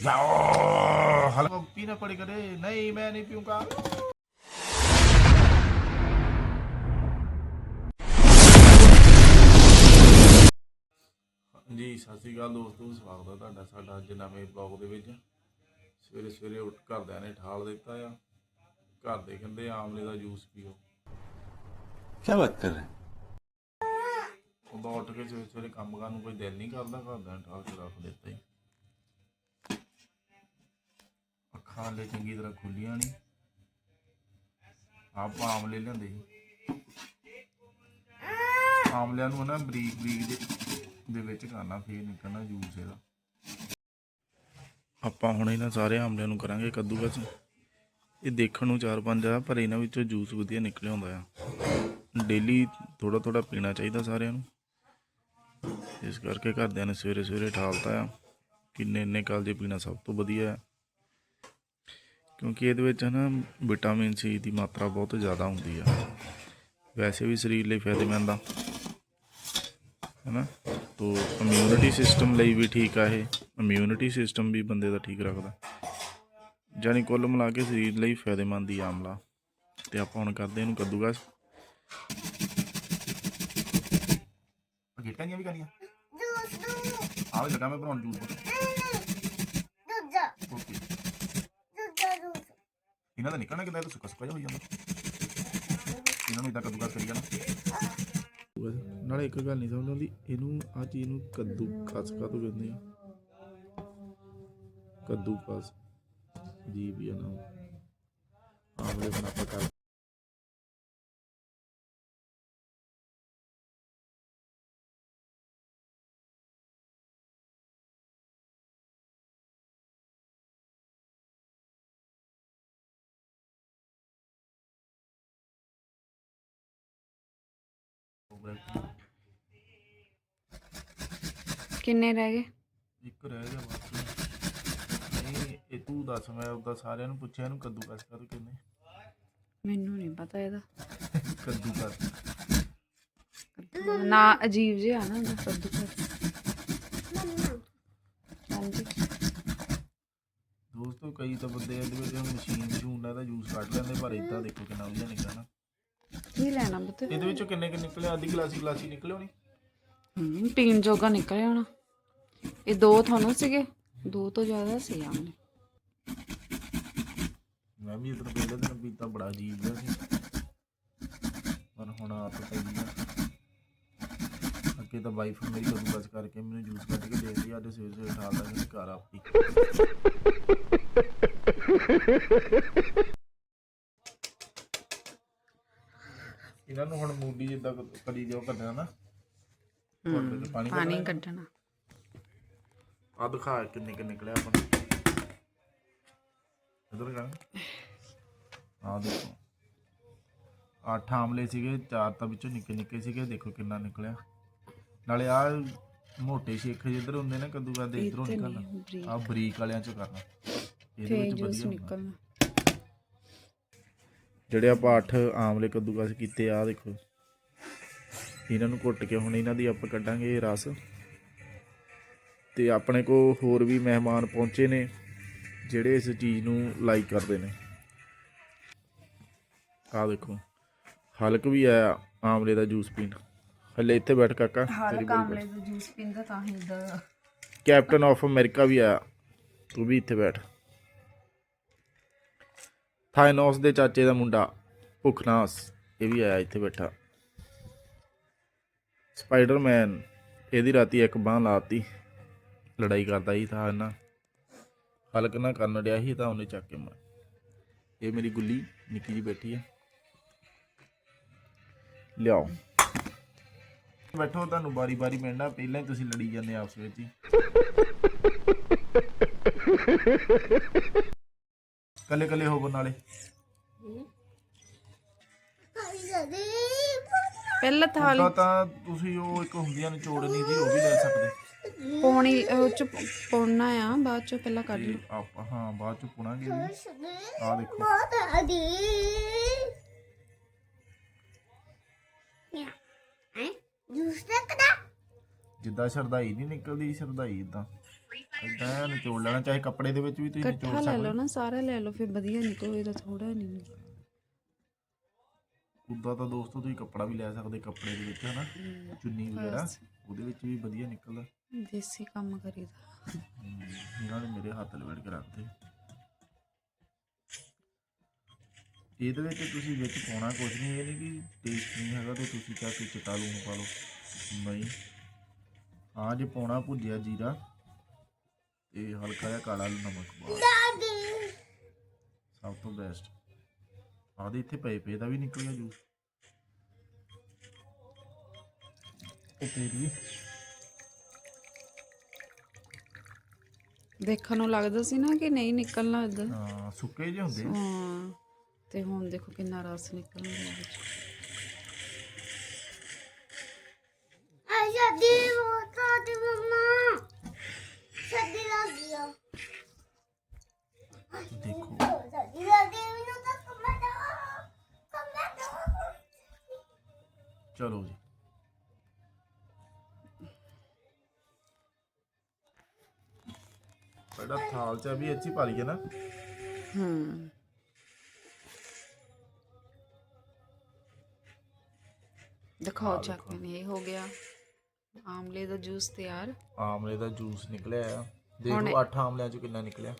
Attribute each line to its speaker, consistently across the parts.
Speaker 1: जाओ हल्का पीना पड़ेगा रे नहीं मैं नहीं पीऊंगा ਜੀ ਸਤਿ ਸ਼੍ਰੀ ਅਕਾਲ ਦੋਸਤੋ ਸਵਾਗਤ ਹੈ ਤੁਹਾਡਾ ਸਾਡਾ ਅੱਜ ਨਵੇਂ ਬਲੌਗ ਦੇ ਵਿੱਚ ਸਵੇਰੇ ਸਵੇਰੇ ਉੱਠ ਘਰਦਿਆਂ ਨੇ ਠਾਲ ਦਿੱਤਾ ਆ ਘਰ ਦੇ ਕਹਿੰਦੇ ਆਮਲੇ ਦਾ ਜੂਸ ਪੀਓ
Speaker 2: क्या बात कर रहे हैं
Speaker 1: ਉਦੋਂ ਉੱਠ ਕੇ ਸਵੇਰੇ ਸਵੇਰੇ ਕੰਮ ਕਰਨ ਨੂੰ ਕੋਈ ਦਿਲ ਨਹੀਂ ਕਰਦਾ ਘਰਦਿਆਂ ਨੇ ਠਾਲ ਕੇ ਰੱਖ ਦਿੱਤਾ ਹੀ ਅੱਖਾਂ ਚੰਗੀ ਤਰ੍ਹਾਂ ਖੁੱਲੀਆਂ ਨਹੀਂ। ਆਪਾਂ ਆਮਲੇ ਲਿਆਂਦੇ ਸੀ। ਆਮਲਿਆਂ ਨੂੰ ਨਾ ਬਰੀਕ ਬਰੀਕ ਦੇ ਦੇ ਵਿੱਚ ਕਰਨਾ, ਫੇਰ ਨਿਕਲਣਾ ਜੂਸ ਇਹਦਾ। ਆਪਾਂ ਹੁਣ ਇਹਨਾਂ ਸਾਰੇ ਆਮਲਿਆਂ ਨੂੰ ਕਰਾਂਗੇ ਕੱਦੂਕਸ। ਇਹ ਦੇਖਣ ਨੂੰ ਚਾਰ ਪੰਜ ਆ, ਪਰ ਇਹਨਾਂ ਵਿੱਚੋਂ ਜੂਸ ਵਧੀਆ ਨਿਕਲਿਆ ਹੁੰਦਾ ਆ। ਡੇਲੀ ਥੋੜਾ ਥੋੜਾ ਪੀਣਾ ਚਾਹੀਦਾ ਸਾਰਿਆਂ ਨੂੰ। ਇਸ ਕਰਕੇ ਘਰਦਿਆਂ ਨੇ ਸਵੇਰੇ ਸਵੇਰੇ ਠਾਲਤਾ ਆ। ਕਿੰਨੇ ਇੰਨੇ ਕਾਲ ਜੇ ਪੀਣਾ ਸਭ ਤੋਂ ਵਧੀਆ ਹੈ ਕਿਉਂਕਿ ਇਹਦੇ ਵਿੱਚ ਨਾ ਵਿਟਾਮਿਨ ਸੀ ਦੀ ਮਾਤਰਾ ਬਹੁਤ ਜ਼ਿਆਦਾ ਹੁੰਦੀ ਆ। ਵੈਸੇ ਵੀ ਸਰੀਰ ਲਈ ਫਾਇਦੇਮੰਦ ਆ। ਹੈਨਾ? ਤੋ ਇਮਿਊਨਿਟੀ ਸਿਸਟਮ ਲਈ ਵੀ ਠੀਕ ਆ ਇਹ। ਇਮਿਊਨਿਟੀ ਸਿਸਟਮ ਵੀ ਬੰਦੇ ਦਾ ਠੀਕ ਰੱਖਦਾ। ਜਾਨੀ ਕੁੱਲ ਮਿਲਾ ਕੇ ਸਰੀਰ ਲਈ ਫਾਇਦੇਮੰਦ ਹੀ ਆਮਲਾ। ਤੇ ਆਪਾਂ ਹੁਣ ਕਰਦੇ ਇਹਨੂੰ ਕੱਦੂਕਸ। ਗੇਟਾਂ ਵੀ ਕਰਨੀਆਂ। ਆਹ ਜਗ੍ਹਾ ਮੈਂ ਬਣਾਉਣ ਜੂਸ। ਇਹਨਾਂ ਦਾ ਨਿਕਲਣਾ ਕਿਦਾਂ ਇਹ ਤਾਂ ਸੁੱਕਾ ਸੁੱਕਾ ਜਿਹਾ ਹੋਈ ਜਾਂਦਾ। ਇਹਨਾਂ ਨੂੰ ਇਦਾਂ ਕੱਦੂਕਸ ਕਰੀ ਜਾਣਾ। ਨਾਲੇ ਇੱਕ ਗੱਲ ਨਹੀਂ ਸਮਝ ਆਉਂਦੀ ਇਹਨੂੰ ਆ ਚੀਜ਼ ਨੂੰ ਕੱਦੂ ਕਸ ਕਾ ਤੋਂ ਕਹਿੰਦੇ ਆ? ਕੱਦੂ ਕਸ ਜੀ ਵੀ ਨਾ ਆਮਲੇ ਬਣਾ ਆਪਾਂ
Speaker 3: ਕਿੰਨੇ ਰਹਿ ਗਏ?
Speaker 1: ਇੱਕ ਰਹਿ ਗਿਆ ਬਾਕੀ। ਨਹੀਂ ਇਹ ਤੂੰ ਦੱਸ ਮੈਂ ਉਹਦਾ ਸਾਰਿਆਂ ਨੂੰ ਪੁੱਛਿਆ ਇਹਨੂੰ ਕੱਦੂ ਕਸ ਕਰ ਕਿੰਨੇ?
Speaker 3: ਮੈਨੂੰ ਨਹੀਂ ਪਤਾ ਇਹਦਾ।
Speaker 1: ਕੱਦੂ ਕਸ
Speaker 3: ਨਾ ਅਜੀਬ ਜਿਹਾ ਨਾ ਉਹਦਾ ਕੱਦੂ ਕਰ ਹਾਂਜੀ।
Speaker 1: ਦੋਸਤੋ ਕਈ ਤਾਂ ਬੰਦੇ ਇਹਦੇ ਵਿੱਚ ਮਸ਼ੀਨ ਨਾਲ ਦਾ ਜੂਸ ਕੱਢ ਲੈਂਦੇ ਪਰ ਇਦਾਂ ਦੇਖੋ ਕਿੰਨਾ ਵਧੀਆ ਨਿਕਲਣਾ
Speaker 3: ਕੀ ਲੈਣਾ ਬਤ
Speaker 1: ਇਹਦੇ ਵਿੱਚੋਂ ਕਿੰਨੇ ਕਿ ਨਿਕਲੇ? ਅੱਧੀ ਗਲਾਸੀ ਗਲਾਸੀ ਨਿਕਲੇ ਹੋਣੀ?
Speaker 3: ਹੂੰ ਪੀਣ ਜੋਗਾ ਨਿਕਲਿਆ ਹੋਣਾ। ਇਹ ਦੋ ਤੁਹਾਨੂੰ ਸੀਗੇ? ਦੋ ਤੋਂ ਜ਼ਿਆਦਾ ਸੀ ਆਮਨੇ
Speaker 1: ਮੈਂ ਵੀ ਇਧਰ ਪਹਿਲੇ ਦਿਨ ਪੀਤਾ ਬੜਾ ਅਜੀਬ ਜਿਹਾ ਸੀ। ਪਰ ਹੁਣ ਆਪ ਪਈ ਆ। ਅੱਗੇ ਤਾਂ ਵਾਈਫ ਮੇਰੀ ਕੱਦੂ ਕਸ ਕਰਕੇ ਮੈਨੂੰ ਜੂਸ ਕੱਢ ਕੇ ਦੇ ਦਿੱਤੀ ਅੱਜ ਸਵੇਰੇ ਸਵੇਰੇ ਠਾਲ ਦਾ ਘਰ ਆਪੀ। ਇਹਨਾਂ ਨੂੰ ਹੁਣ ਮੂਡੀ ਜਿੱਦਾਂ ਕਰੀ ਜਾਓ ਕੱਢਣਾ ਨਾ। ਪਾਣੀ ਕੱਢਣਾ। ਆ ਦਿਖਾ ਕਿੰਨੇ ਕਿ ਨਿਕਲਿਆ ਆਪਣਾ ਇਧਰ ਕਰ ਆ ਦੇਖੋ। ਅੱਠ ਆਮਲੇ ਸੀਗੇ ਚਾਰ ਤਾਂ ਵਿੱਚੋਂ ਨਿੱਕੇ ਨਿੱਕੇ ਸੀਗੇ ਦੇਖੋ ਕਿੰਨਾ ਨਿਕਲਿਆ। ਨਾਲੇ ਆ ਮੋਟੇ ਸ਼ੇਖ ਜਿੱਧਰ ਹੁੰਦੇ ਨੇ ਕੱਦੂ ਕਰਦੇ ਇਧਰੋਂ ਨਿਕਲਣਾ। ਆ ਬਰੀਕ ਵਾਲਿਆਂ ਚੋਂ ਕਰਨਾ। ਇਹਦੇ ਵਿੱਚ ਵਧੀਆ।
Speaker 3: ਨਿਕਲਣਾ।
Speaker 1: ਜਿਹੜੇ ਆਪਾਂ ਅੱਠ ਆਮਲੇ ਕੱਦੂਕਸ ਕੀਤੇ ਆ ਦੇਖੋ। ਇਹਨਾਂ ਨੂੰ ਘੁੱਟ ਕੇ ਹੁਣ ਇਹਨਾਂ ਦੀ ਆਪਾਂ ਕੱਢਾਂਗੇ ਰਸ। ਤੇ ਆਪਣੇ ਕੋ ਹੋਰ ਵੀ ਮਹਿਮਾਨ ਪਹੁੰਚੇ ਨੇ ਜਿਹੜੇ ਇਸ ਚੀਜ਼ ਨੂੰ ਲਾਈਕ ਕਰਦੇ ਨੇ। ਆ ਦੇਖੋ ਹਲਕ ਵੀ ਆਇਆ ਆਮਲੇ ਦਾ ਜੂਸ ਪੀਣ। ਹਲੇ ਇੱਥੇ ਬੈਠ ਕਾਕਾ ਤੇਰੀ ਵਾਰੀ ਬੈਠ।
Speaker 3: ਦਾ ਜੂਸ ਪੀਂਦਾ ਤਾਂ ਹੀ ਦਾ
Speaker 1: ਕੈਪਟਨ ਆਫ ਅਮਰੀਕਾ ਵੀ ਆਇਆ ਤੂੰ ਵੀ ਇੱਥੇ ਬੈਠ। ਥਾਈਨੋਸ ਦੇ ਚਾਚੇ ਦਾ ਮੁੰਡਾ ਭੁਖਨਾਸ ਇਹ ਵੀ ਆਇਆ ਇੱਥੇ ਬੈਠਾ। ਸਪਾਈਡਰਮੈਨ ਇਹਦੀ ਰਾਤੀ ਇੱਕ ਬਾਹ ਲਾਤੀ। ਲੜਾਈ ਕਰਦਾ ਸੀ ਤਾਂ ਨਾ ਹਲਕ ਨਾ ਕਰਨ ਡਿਆ ਸੀ ਤਾਂ ਉਹਨੇ ਚੱਕ ਕੇ ਮਾਰ ਇਹ ਮੇਰੀ ਗੁੱਲੀ ਨਿੱਕੀ ਜੀ ਬੈਠੀ ਹੈ ਲਿਆਓ। ਬੈਠੋ ਤੁਹਾਨੂੰ ਬਾਰੀ ਬਾਰੀ ਮਿਲਣਾ। ਪਹਿਲਾਂ ਹੀ ਤੁਸੀਂ ਲੜੀ ਜਾਂਦੇ ਆਪਸ ਵਿੱਚ ਹੀ। ਕੱਲੇ ਕੱਲੇ ਹੋਵੋ ਨਾਲੇ।
Speaker 3: ਪਹਿਲਾਂ ਥਾਲੀ
Speaker 1: ਤਾਂ ਤਾਂ ਤੁਸੀਂ ਉਹ ਇੱਕ ਹੁੰਦੀਆਂ ਨੇ ਚੋੜਨੀ ਜੀ ਉਹ ਵੀ ਲੈ ਸਕਦੇ।
Speaker 3: ਪੌਣੀ ਉਹ ਚ ਪਾਉਣਾ ਆ ਬਾਅਦ ਚ ਪਹਿਲਾਂ ਕੱਢ ਲਓ।
Speaker 1: ਆਪਾਂ ਹਾਂ ਬਾਅਦ ਚ ਪੁਣਾਂਗੇ ਆ ਦੇਖੋ।
Speaker 4: ਜੂਸ ਰੱਖਦਾ?
Speaker 1: ਜਿੱਦਾਂ ਸ਼ਰਦਾਈ ਨਹੀਂ ਨਿਕਲਦੀ ਸ਼ਰਦਾਈ ਇਦਾਂ ਇਦਾਂ ਨਿਚੋੜ ਲੈਣਾ ਚਾਹੇ ਕੱਪੜੇ ਦੇ ਵਿੱਚ ਵੀ ਤੁਸੀਂ
Speaker 3: ਇਕੱਠਾ
Speaker 1: ਨਿਚੋੜ
Speaker 3: ਲੈ
Speaker 1: ਸਕਦੇ
Speaker 3: ਲਓ ਨਾ ਸਾਰਾ ਲੈ ਲਓ ਫਿਰ ਵਧੀਆ ਨਿਕਲੋ ਇਹਦਾ ਥੋੜਾ ਨਹੀਂ।
Speaker 1: ਉਦਾਂ ਤਾਂ ਦੋਸਤੋ ਤੁਸੀਂ ਕੱਪੜਾ ਵੀ ਲੈ ਸਕਦੇ ਕੱਪੜੇ ਦੇ ਵਿੱਚ ਹਨਾ? ਚੁੰਨੀ ਵਗੈਰਾ
Speaker 3: ਬਸ।
Speaker 1: ਉਹਦੇ ਵਿੱਚ ਵੀ ਵਧੀਆ ਨਿਕਲਦਾ।
Speaker 3: ਦੇਸੀ ਕੰਮ ਕਰੀਦਾ।
Speaker 1: ਹਮ, ਇਹਨਾਂ ਨੇ ਮੇਰੇ ਹੱਥ ਲਵੇੜ ਕੇ ਰੱਖਦੇ ਇਹਦੇ ਵਿੱਚ ਤੁਸੀਂ ਵਿੱਚ ਪਾਉਣਾ ਕੁਝ ਨਹੀਂ ਇਹ ਨਹੀਂ ਕਿ ਟੇਸਟ ਨਹੀਂ ਹੈਗਾ ਤੇ ਤੁਸੀਂ ਚਾਹ ਕੇ ਚਟਾ ਲੂਣ ਪਾ ਲਓ। ਨਹੀਂ। ਹਾਂ ਜੇ ਪਾਉਣਾ ਭੁੱਜਿਆ ਜੀਰਾ ਤੇ ਹਲਕਾ ਜਿਹਾ ਕਾਲਾ ਨਮਕ ਪਾ ਸਭ ਤੋਂ ਬੈਸਟ ਆਦੇ ਇੱਥੇ ਪਏ ਪਏ ਦਾ ਵੀ ਨਿਕਲ ਗਿਆ ਜੂਸ ਉਹ ਤੇਰੀ
Speaker 3: ਦੇਖਣ ਨੂੰ ਲੱਗਦਾ ਸੀ ਨਾ ਕਿ ਨਹੀਂ ਨਿਕਲਣਾ ਇਦਾਂ
Speaker 1: ਹਾਂ, ਸੁੱਕੇ ਜਿਹੇ ਹੁੰਦੇ।
Speaker 3: ਹਾਂ ਤੇ ਹੁਣ ਦੇਖੋ ਕਿੰਨਾ ਰਸ ਨਿਕਲ ਰਿਹਾ ਵਿੱਚ
Speaker 1: ਬੜਾ ਥਾਲ ਚ ਵੀ ਅੱਛੀ ਪਾ ਲਈਏ ਨਾ।
Speaker 3: ਹੂੰ। ਦਿਖਾਓ ਚੱਕ ਇਹ ਹੋ ਗਿਆ। ਆਮਲੇ ਦਾ ਜੂਸ ਤਿਆਰ।
Speaker 1: ਆਮਲੇ ਦਾ ਜੂਸ ਨਿਕਲਿਆ ਆ। ਦੇਖ ਲਓ 8 ਆਮਲਿਆਂ ਚੋਂ ਕਿੰਨਾ ਨਿਕਲਿਆ।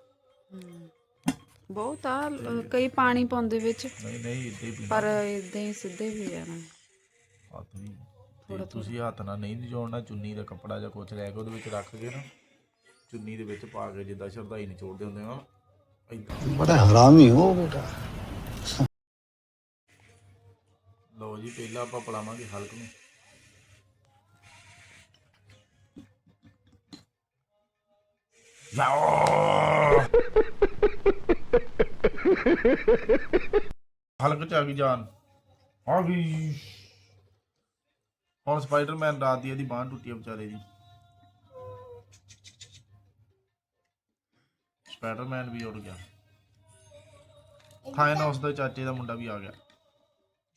Speaker 3: ਬਹੁਤ ਆ ਕਈ ਪਾਣੀ ਪਾਉਂਦੇ ਵਿੱਚ।
Speaker 1: ਨਹੀਂ ਨਹੀਂ ਇੱਦਾਂ ਹੀ ਪੀਣਾ
Speaker 3: ਪਰ ਇਦਾਂ ਹੀ ਸਿੱਧੇ ਵੀ ਜਾਣਾ
Speaker 1: ਹੱਥ ਵੀ ਤੇ ਤੁਸੀਂ ਹੱਥ ਨਾਲ ਨਹੀਂ ਨਿਚੋੜਨਾ ਚੁੰਨੀ ਦਾ ਕੱਪੜਾ ਜਾਂ ਕੁਛ ਲੈ ਕੇ ਉਹਦੇ ਵਿੱਚ ਰੱਖ ਕੇ ਨਾ। ਚੁੰਨੀ ਦੇ ਵਿੱਚ ਪਾ ਕੇ ਜਿੱਦਾਂ ਸ਼ਰਧਾਈ ਸ਼ਰਦਾਈ ਨਿਚੋੜਦੇ ਹੁੰਦੇ ਆ ਇਦਾਂ
Speaker 2: ਬੜਾ ਹਰਾਮੀ ਹੋ ਬੇਟਾ।
Speaker 1: ਲਓ ਜੀ ਪਹਿਲਾਂ ਆਪਾਂ ਪਲਾਵਾਂਗੇ ਹਲਕ ਨੂੰ। ਹਲਕ ਚ ਆ ਗਈ ਜਾਨ। ਆ ਗਈ। ਹੁਣ ਸਪਾਈਡਰਮੈਨ ਰਾਤ ਦੀ ਇਹਦੀ ਬਾਂਹ ਟੁੱਟੀ ਆ ਵਿਚਾਰੇ ਦੀ। ਸਪਾਈਡਰਮੈਨ ਵੀ ਉੜ ਗਿਆ ਥਾਇਨੋਸ ਦੇ ਚਾਚੇ ਦਾ ਮੁੰਡਾ ਵੀ ਆ ਗਿਆ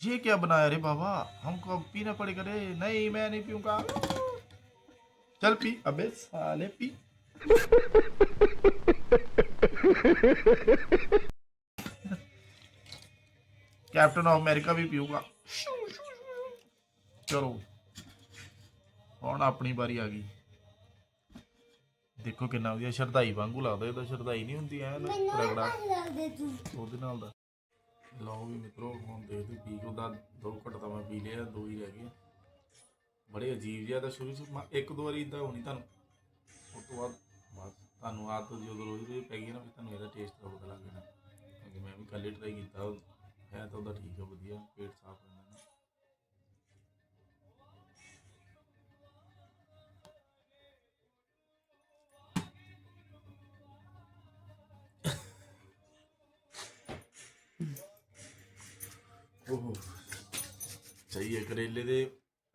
Speaker 1: ये क्या बनाया रे बाबा हमको अब पीना पड़ेगा रे नहीं मैं नहीं पीऊंगा चल पी अबे साले पी कैप्टन ऑफ अमेरिका भी पीऊंगा ਚਲੋ ਹੁਣ ਆਪਣੀ ਵਾਰੀ ਆ ਗਈ ਦੇਖੋ ਕਿੰਨਾ ਵਧੀਆ ਸ਼ਰਧਾਈ ਵਾਂਗੂ ਲੱਗਦਾ ਇਹ ਤਾਂ ਸ਼ਰਦਾਈ ਨਹੀਂ ਹੁੰਦੀ ਐ
Speaker 4: ਨਾ ਰਗੜਾ।
Speaker 1: ਉਹਦੇ ਨਾਲ ਦਾ। ਲਓ ਵੀ ਮਿੱਤਰੋ ਹੁਣ ਦੇਖੋ ਪੀ ਕੋ ਦਾ ਦੋ ਘਟਦਾ ਤਾਂ ਮੈਂ ਪੀ ਲਿਆ ਦੋ ਹੀ ਰਹਿ ਗਏ। ਬੜੇ ਅਜੀਬ ਜਿਹਾ ਤਾਂ ਸ਼ੁਰੂ ਚ ਇੱਕ ਦੋ ਵਾਰੀ ਇਦਾਂ ਹੋਣੀ ਤੁਹਾਨੂੰ। ਉਸ ਤੋਂ ਬਾਅਦ ਬਸ ਤੁਹਾਨੂੰ ਆਦਤ ਜਦੋਂ ਰੋਜ਼ ਰੋਜ਼ ਪੈ ਗਈ ਨਾ ਫਿਰ ਤੁਹਾਨੂੰ ਇਹਦਾ ਟੇਸਟ ਤਾਂ ਪਤਾ ਲੱਗ ਜਾਣਾ। ਕਿ ਮੈਂ ਵੀ ਕੱਲੇ ਟਰਾਈ ਕੀਤਾ। ਹੈ ਤਾਂ ਉਹਦਾ ਠੀਕ ਹੈ ਵਧੀਆ। ਪੇਟ ਸਾਫ਼ ਸਹੀ ਹੈ ਕਰੇਲੇ ਦੇ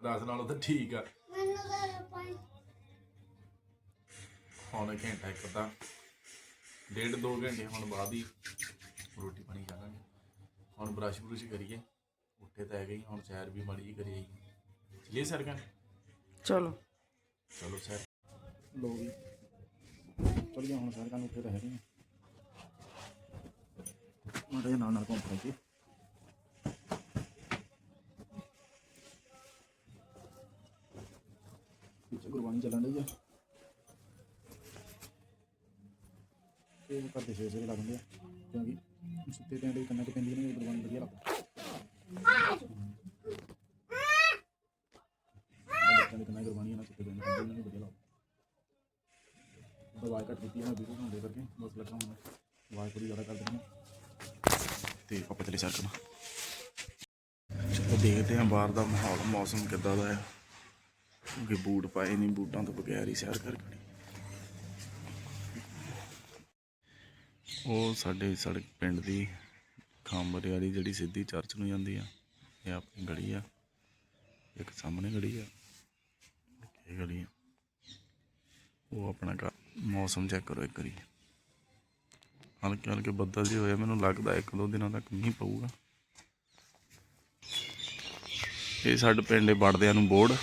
Speaker 1: ਰਸ ਨਾਲੋਂ ਤਾਂ ਠੀਕ ਆ।
Speaker 4: ਮੈਨੂੰ ਤਾਂ ਪਾਣੀ
Speaker 1: ਹੁਣ ਘੰਟਾ ਇੱਕ ਤਾਂ ਡੇਢ ਦੋ ਘੰਟੇ ਹੁਣ ਬਾਅਦ ਹੀ ਰੋਟੀ ਪਾਣੀ ਖਾ ਲਾਂਗੇ। ਹੁਣ ਬ੍ਰਸ਼ ਬ੍ਰੁਸ਼ ਕਰੀਏ ਉੱਠੇ ਤਾਂ ਹੈ ਗਈ ਹੁਣ ਸੈਰ ਵੀ ਮਾੜੀ ਜੀ ਕਰੀ ਆਈ। ਚਲਿਏ ਸਰ
Speaker 3: ਚਲੋ।
Speaker 1: ਚਲੋ ਸਰ। ਲੋ ਵੀ ਚਲ ਗਿਆ ਹੁਣ ਸਰ ਕਨ ਉੱਠੇ ਤਾਂ ਹੈ ਨਾਲ ਨਾਲ ਕੰਪਨੀ ਗੁਰਬਾਣੀ ਚੱਲਣ ਡਈ ਆ। ਇਹ ਕਰਦੇ ਸਵੇਰੇ ਸਵੇਰੇ ਲੱਗਦੇ ਆ। ਕਿਉਂਕਿ ਸੁੱਤੇ ਪਿੰਡ ਦੇ ਕੰਨਾਂ 'ਚ ਪੈਂਦੀ ਨੇ ਗੁਰਬਾਣੀ ਵਧੀਆ ਲੱਗਦਾ ਬੱਚਿਆਂ ਦੇ ਕੰਨਾਂ 'ਚ ਗੁਰਬਾਣੀ ਆ ਸੁੱਤੇ ਪਿੰਡ ਪੈਂਦੀ ਉਹਨਾਂ ਨੂੰ ਵਧੀਆ ਲੱਗਦਾ ਦਵਾਈ ਘੱਟ ਦਿੱਤੀ ਹੈ ਵੀਡੀਓ ਬਣਾਉਂਦੇ ਕਰਕੇ, ਬਸ ਲੱਗਾ ਹੁਣ। ਆਵਾਜ਼ ਥੋੜੀ ਜ਼ਿਆਦਾ ਕਰ ਦਿੰਦੇ ਤੇ ਆਪਾਂ ਚਲੇ ਸਰ ਕਰਨਾ। ਚਲੋ ਦੇਖਦੇ ਹਾਂ ਬਾਹਰ ਦਾ ਮਾਹੌਲ, ਮੌਸਮ ਕਿੱਦਾਂ ਦਾ ਹੈ ਕਿਉਂਕਿ ਬੂਟ ਪਾਏ ਨਹੀਂ ਬੂਟਾਂ ਤੋਂ ਬਗੈਰ ਹੀ ਸੈਰ ਕਰ ਖੜੀ ਉਹ ਸਾਡੇ ਸੜਕ ਪਿੰਡ ਦੀ ਖਾਂਬਰੇ ਵਾਲੀ ਜਿਹੜੀ ਸਿੱਧੀ ਚਰਚ ਨੂੰ ਜਾਂਦੀ ਆ ਇਹ ਆਪਣੀ ਗਲੀ ਆ। ਇੱਕ ਸਾਹਮਣੇ ਗਲੀ ਆ ਇਹ ਗਲੀ ਆ। ਉਹ ਆਪਣਾ ਘਰ ਮੌਸਮ ਚੈੱਕ ਕਰੋ ਇੱਕ ਵਾਰੀ। ਹਲਕੇ ਹਲਕੇ ਬੱਦਲ ਜਿਹੇ ਹੋਏ ਆ, ਮੈਨੂੰ ਲੱਗਦਾ ਇੱਕ ਦੋ ਦਿਨਾਂ ਤੱਕ ਮੀਂਹ ਪਊਗਾ। ਇਹ ਸਾਡੇ ਪਿੰਡ ਦੇ ਵੜਦਿਆਂ ਨੂੰ ਬੋਰਡ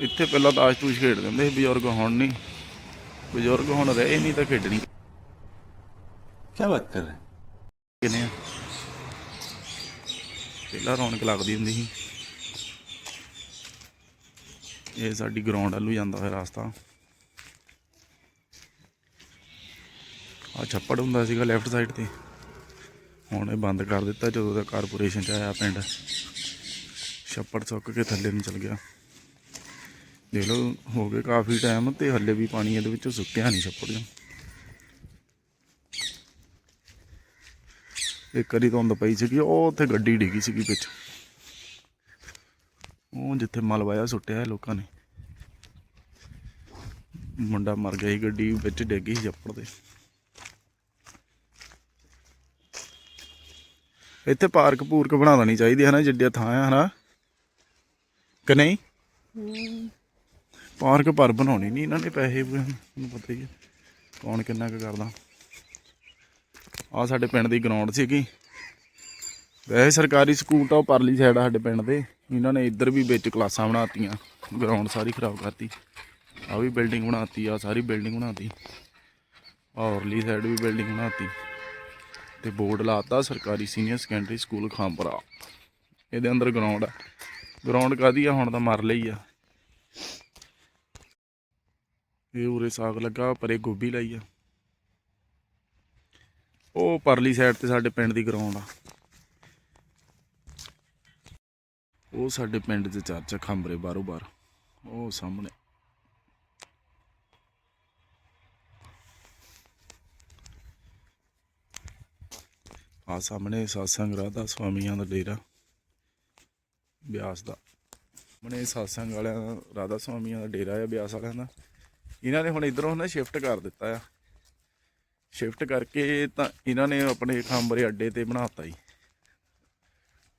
Speaker 1: ਇੱਥੇ ਪਹਿਲਾਂ ਤਾਸ਼ ਤੂਸ਼ ਖੇਡਦੇ ਹੁੰਦੇ ਸੀ ਬਜ਼ੁਰਗ ਹੁਣ ਨਹੀਂ। ਬਜ਼ੁਰਗ ਹੁਣ ਰਹੇ ਨਹੀਂ ਤਾਂ ਖੇਡਣੀ।
Speaker 2: ਕੀ ਬਾਤ ਕਰ ਰਹੇ?
Speaker 1: ਕਿਨੇ ਪਹਿਲਾਂ ਰੌਣਕ ਲੱਗਦੀ ਹੁੰਦੀ ਸੀ। ਇਹ ਸਾਡੀ ਗਰਾਊਂਡ ਵੱਲੋਂ ਜਾਂਦਾ ਹੋਇਆ ਰਸਤਾ। ਆ ਛੱਪੜ ਹੁੰਦਾ ਸੀਗਾ ਲੈਫਟ ਸਾਈਡ ਤੇ। ਹੁਣ ਇਹ ਬੰਦ ਕਰ ਦਿੱਤਾ ਜਦੋਂ ਦਾ ਕਾਰਪੋਰੇਸ਼ਨ ਚ ਆਇਆ ਪਿੰਡ। ਛੱਪੜ ਸੁੱਕ ਕੇ ਥੱਲੇ ਨੂੰ ਚਲ ਗਿਆ। ਦੇਖ ਲਓ, ਹੋ ਗਏ ਕਾਫੀ ਟਾਈਮ ਤੇ ਹੱਲੇ ਵੀ ਪਾਣੀ ਇਹਦੇ ਵਿੱਚੋਂ ਸੁੱਕਿਆ ਨਹੀਂ ਛੱਪੜ ਚੋਂ ਇੱਕ ਵਾਰੀ ਧੁੰਦ ਪਈ ਸੀਗੀ, ਉਹ ਉੱਥੇ ਗੱਡੀ ਡਿੱਗੀ ਸੀਗੀ ਵਿੱਚ। ਉਹ ਜਿੱਥੇ ਮਲਵਾਇਆ ਸੁੱਟਿਆ ਲੋਕਾਂ ਨੇ। ਮੁੰਡਾ ਮਰ ਗਿਆ ਸੀ, ਗੱਡੀ ਵਿੱਚ ਡਿੱਗੀ ਸੀ ਜੱਪੜ ਦੇ ਇੱਥੇ ਪਾਰਕ ਪੂਰਕ ਬਣਾ ਦੇਣੀ ਚਾਹੀਦੀ ਹੈ ਨਾ, ਜਿੱਡਿਆ ਥਾਂ ਹੈ ਹਨਾ। ਕਿ ਨਹੀਂ? ਪਾਰਕ ਪਰ ਬਣਾਉਣੀ ਨਹੀਂ ਇਹਨਾਂ ਨੇ ਪੈਸੇ ਵੀ, ਤੁਹਾਨੂੰ ਪਤਾ ਹੀ ਹੈ। ਕੌਣ ਕਿੰਨਾ ਕੁ ਕਰਦਾ। ਆ ਸਾਡੇ ਪਿੰਡ ਦੀ ਗਰਾਊਂਡ ਸੀਗੀ। ਵੈਸੇ ਸਰਕਾਰੀ ਸਕੂਲ ਤਾਂ ਉਹ ਪਰਲੀ ਸਾਈਡ ਆ ਸਾਡੇ ਪਿੰਡ ਦੇ। ਇਹਨਾਂ ਨੇ ਇੱਧਰ ਵੀ ਵਿੱਚ ਕਲਾਸਾਂ ਬਣਾਤੀਆਂ। ਗਰਾਊਂਡ ਸਾਰੀ ਖਰਾਬ ਕਰਤੀ। ਆ ਵੀ ਬਿਲਡਿੰਗ ਬਣਾਤੀ ਆ ਸਾਰੀ ਬਿਲਡਿੰਗ ਬਣਾਤੀ। ਔਰਲੀ ਸਾਈਡ ਵੀ ਬਿਲਡਿੰਗ ਬਣਾਤੀ। ਤੇ ਬੋਰਡ ਲਾਤਾ ਸਰਕਾਰੀ ਸੀਨੀਅਰ ਸੈਕੰਡਰੀ ਸਕੂਲ ਖਾਂਪਰਾ। ਇਹਦੇ ਅੰਦਰ ਗਰਾਊਂਡ ਆ। ਗਰਾਊਂਡ ਕਾਦੀ ਆ? ਹੁਣ ਤਾਂ ਮਰ ਲਈ ਆ। ਇਹ ਉਰੇ ਸਾਗ ਲੱਗਾ ਪਰੇ ਗੋਭੀ ਲਾਈ ਆ। ਉਹ ਪਰਲੀ ਸਾਈਡ ਤੇ ਸਾਡੇ ਪਿੰਡ ਦੀ ਗਰਾਊਂਡ ਆ। ਉਹ ਸਾਡੇ ਪਿੰਡ ਦੇ ਚਰਚ ਆ, ਖੰਬਰੇ ਬਾਰੋ ਬਾਰ ਉਹ ਸਾਹਮਣੇ। ਆ ਸਾਹਮਣੇ ਸਾਸੰਗ ਰਾਧਾ ਸੁਆਮੀਆਂ ਦਾ ਡੇਰਾ। ਬਿਆਸ ਦਾ। ਸਾਹਮਣੇ ਸਾਸੰਗ ਵਾਲਿਆਂ ਦਾ ਰਾਧਾ ਸੁਆਮੀਆਂ ਦਾ ਡੇਰਾ ਆ ਬਿਆਸ ਵਾਲਿਆਂ ਦਾ। ਇਹਨਾਂ ਨੇ ਹੁਣ ਇਧਰੋਂ ਨਾ ਸ਼ਿਫਟ ਕਰ ਦਿੱਤਾ ਆ। ਸ਼ਿਫਟ ਕਰਕੇ ਤਾਂ ਇਹਨਾਂ ਨੇ ਆਪਣੇ ਖਾਂਬਰੇ ਅੱਡੇ ਤੇ ਬਣਾਤਾ ਜੀ।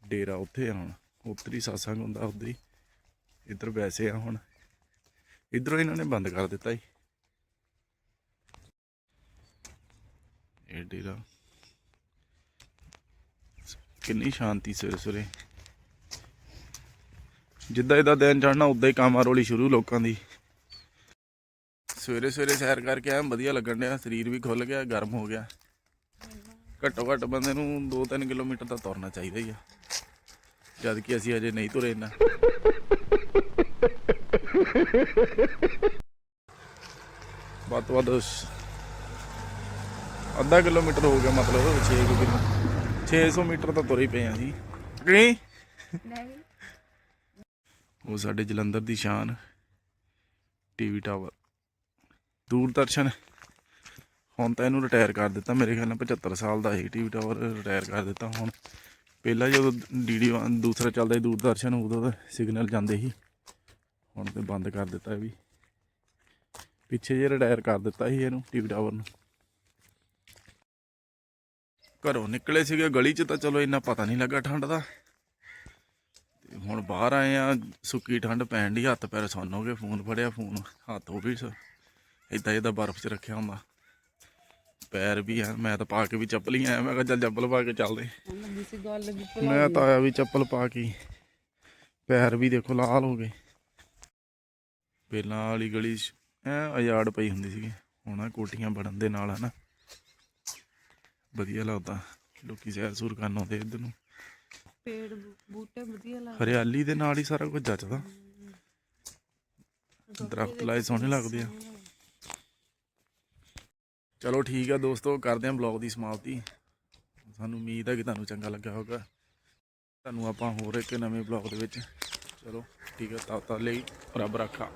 Speaker 1: ਡੇਰਾ ਉੱਥੇ ਆ ਹੁਣ ਉੱਤਰੀ ਸਾਸੰਗ ਹੁੰਦਾ ਉੱਧਰ ਹੀ। ਇੱਧਰ ਵੈਸੇ ਆ ਹੁਣ। ਇਧਰੋਂ ਇਹਨਾਂ ਨੇ ਬੰਦ ਕਰ ਦਿੱਤਾ ਜੀ। ਇਹ ਡੇਰਾ। ਕਿੰਨੀ ਸ਼ਾਂਤੀ ਸਵੇਰੇ ਸਵੇਰੇ। ਜਿੱਦਾਂ ਇਹਦਾ ਦਿਨ ਚੜ੍ਹਨਾ, ਉਦਾਂ ਹੀ ਕੰਮ ਰੋਲੀ ਸ਼ੁਰੂ ਲੋਕਾਂ ਦੀ। ਸਵੇਰੇ ਸਵੇਰੇ ਸੈਰ ਕਰਕੇ ਆ ਵਧੀਆ ਲੱਗਣ ਡਿਆ ਸਰੀਰ ਵੀ ਖੁੱਲ ਗਿਆ ਗਰਮ ਹੋ ਗਿਆ। ਘੱਟੋ ਘੱਟ ਬੰਦੇ ਨੂੰ 2-3 ਕਿਲੋਮੀਟਰ ਤਾਂ ਤੁਰਨਾ ਚਾਹੀਦਾ ਹੀ ਆ। ਜਦ ਕਿ ਅਸੀਂ ਅਜੇ ਨਹੀਂ ਤੁਰੇ ਇੰਨਾ। ਵੱਧ ਤੋਂ ਵੱਧ ਅੱਧਾ ਕਿਲੋਮੀਟਰ ਹੋ ਗਿਆ ਮਤਲਬ 6 ਕਿਲੋ 600 ਮੀਟਰ ਤਾਂ ਤੁਰੇ ਪਏ ਆ ਜੀ ਨਹੀਂ। ਉਹ ਸਾਡੇ ਜਲੰਧਰ ਦੀ ਸ਼ਾਨ ਟੀਵੀ ਟਾਵਰ। ਦੂਰਦਰਸ਼ਨ ਹੁਣ ਤਾਂ ਇਹਨੂੰ ਰਿਟਾਇਰ ਕਰ ਦਿੱਤਾ, ਮੇਰੇ ਖਿਆਲ ਨਾਲ 75 ਸਾਲ ਦਾ ਸੀ ਟੀਵੀ ਟਾਵਰ ਰਿਟਾਇਰ ਕਰ ਦਿੱਤਾ। ਹੁਣ ਪਹਿਲਾਂ ਜਦੋਂ ਡੀਡੀ ਦੂਸਰਾ ਚੱਲਦਾ ਸੀ ਦੂਰਦਰਸ਼ਨ ਉਦੋਂ ਤਾਂ ਸਿਗਨਲ ਜਾਂਦੇ ਸੀ। ਹੁਣ ਤੇ ਬੰਦ ਕਰ ਦਿੱਤਾ ਇਹ ਵੀ। ਪਿੱਛੇ ਜੇ ਰਿਟਾਇਰ ਕਰ ਦਿੱਤਾ ਸੀ ਇਹਨੂੰ ਟੀਵੀ ਟਾਵਰ ਨੂੰ। ਘਰੋਂ ਨਿਕਲੇ ਸੀਗੇ, ਗਲੀ 'ਚ ਤਾਂ ਚਲੋ ਇੰਨਾ ਪਤਾ ਨਹੀਂ ਲੱਗਾ ਠੰਡ ਦਾ। ਤੇ ਹੁਣ ਬਾਹਰ ਆਏ ਆ, ਸੁੱਕੀ ਠੰਡ ਪੈਣ ਦੀ ਹੱਥ ਪੈਰ ਸੁੰਨ ਹੋ ਗਏ, ਫੋਨ ਫੜਿਆ, ਫੋਨ ਹੱਥ ਉਹ ਵੀ ਇਦਾਂ ਇਹਦਾ ਬਰਫ਼ 'ਚ ਰੱਖਿਆ ਹੁੰਦਾ। ਪੈਰ ਵੀ ਆ ਮੈਂ ਤਾਂ ਪਾ ਕੇ ਵੀ ਚੱਪਲ ਹੀ ਆਇਆ ਮੈਂ ਕਿਹਾ ਚੱਲ ਚੱਪਲ ਪਾ ਕੇ ਚੱਲਦੇ। ਮੈਂ ਤਾਂ ਆਇਆ ਵੀ ਚੱਪਲ ਪਾ ਕੇ। ਹੀ। ਪੈਰ ਵੀ ਦੇਖੋ ਲਾਲ ਹੋ ਗਏ। ਪਹਿਲਾਂ ਵਾਲੀ ਗਲੀ 'ਚ ਐ ਅਜਾੜ ਪਈ ਹੁੰਦੀ ਸੀਗੀ। ਹੁਣ ਆਹ ਕੋਠੀਆਂ ਬਣਨ ਦੇ ਨਾਲ ਹਨਾ। ਵਧੀਆ ਲੱਗਦਾ। ਲੋਕੀ ਸੈਰ ਸੂਰ ਕਰਨ ਆਉਂਦੇ ਇੱਧਰ ਨੂੰ।
Speaker 3: ਪੇੜ ਬੂਟੇ ਵਧੀਆ ਲੱਗਦੇ।
Speaker 1: ਹਰਿਆਲੀ ਦੇ ਨਾਲ ਹੀ ਸਾਰਾ ਕੁਝ ਜੱਚਦਾ। ਦਰਖਤ ਲਾਏ ਸੋਹਣੇ ਲੱਗਦੇ ਆ। ਚਲੋ ਠੀਕ ਆ ਦੋਸਤੋ, ਕਰਦੇ ਹਾਂ ਬਲੌਗ ਦੀ ਸਮਾਪਤੀ। ਸਾਨੂੰ ਉਮੀਦ ਹੈ ਕਿ ਤੁਹਾਨੂੰ ਚੰਗਾ ਲੱਗਾ ਹੋਗਾ ਤੁਹਾਨੂੰ ਆਪਾਂ ਹੋਰ ਇੱਕ ਨਵੇਂ ਬਲੌਗ ਦੇ ਵਿੱਚ ਚਲੋ ਠੀਕ ਹੈ ਤਦ ਤੱਕ ਲਈ ਰੱਬ ਰੱਖਾ।